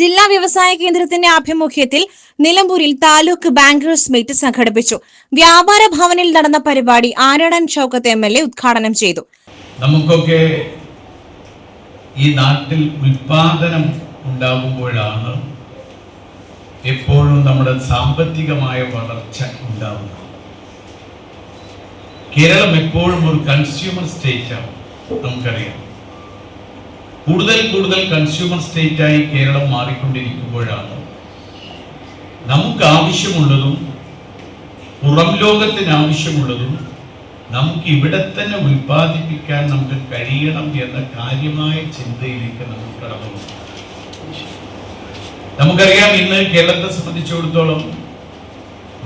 ജില്ലാ വ്യവസായ കേന്ദ്രത്തിന്റെ ആഭിമുഖ്യത്തിൽ നിലമ്പൂരിൽ താലൂക്ക് ബാങ്കേഴ്സ് മീറ്റ് സംഘടിപ്പിച്ചു. വ്യാപാര ഭവനിൽ നടന്ന പരിപാടി Aryadan Shoukath M L A ഉദ്ഘാടനം ചെയ്തു. നമുക്കൊക്കെ ഈ നാട്ടിൽ ഉൽപാദനം ഉണ്ടാകുമ്പോഴാണ് എപ്പോഴും നമ്മുടെ സാമ്പത്തികമായ വളർച്ച ഉണ്ടാകുന്നത് കേരളം എപ്പോഴും ഒരു കൺസ്യൂമർ സ്റ്റേറ്റ് ആണ് നമുക്കറിയാം. കൂടുതൽ കൂടുതൽ കൺസ്യൂമർ സ്റ്റേറ്റ് ആയി കേരളം മാറിക്കൊണ്ടിരിക്കുമ്പോഴാണ് നമുക്ക് ആവശ്യമുള്ളതും പുറം ലോകത്തിന് ആവശ്യമുള്ളതും നമുക്ക് ഇവിടെ തന്നെ ഉൽപ്പാദിപ്പിക്കാൻ നമുക്ക് കഴിയണം എന്ന കാര്യമായ ചിന്തയിലേക്ക് നമ്മൾ കടന്നു. നമുക്കറിയാം ഇന്ന് കേരളത്തെ സംബന്ധിച്ചിടത്തോളം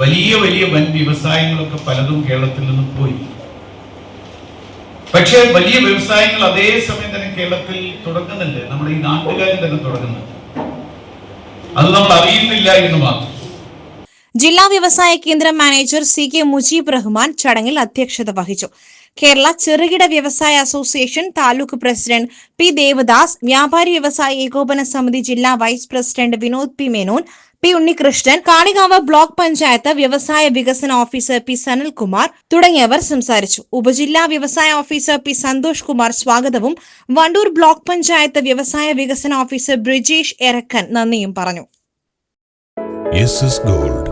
വലിയ വലിയ വൻ വ്യവസായങ്ങളൊക്കെ പലതും കേരളത്തിൽ നിന്ന് പോയി. പക്ഷേ വലിയ വ്യവസായങ്ങൾ അതേ സമയം തന്നെ കേരളത്തിൽ തുടങ്ങുന്നുണ്ട്. നമ്മുടെ ഈ നാട്ടുകാരും തന്നെ തുടങ്ങുന്നുണ്ട്. അത് നമ്മൾ അറിയുന്നില്ല എന്ന് മാത്രം. ജില്ലാ വ്യവസായ കേന്ദ്ര manager C K Mujeeb Rahman ചടങ്ങിൽ അധ്യക്ഷത വഹിച്ചു. കേരള ചെറുകിട വ്യവസായ association taluk president P Devadas വ്യാപാരി വ്യവസായ ഏകോപന സമിതി ജില്ലാ vice president Vinod P Menon P Unnikrishnan Kalikavu block panchayat വ്യവസായ വികസന ഓഫീസർ പി സനൽകുമാർ തുടങ്ങിയവർ സംസാരിച്ചു. ഉപജില്ലാ വ്യവസായ ഓഫീസർ പി സന്തോഷ് കുമാർ സ്വാഗതവും വണ്ടൂർ ബ്ലോക്ക് പഞ്ചായത്ത് വ്യവസായ വികസന ഓഫീസർ ബ്രിജേഷ് എരക്കൻ നന്ദിയും പറഞ്ഞു. Gold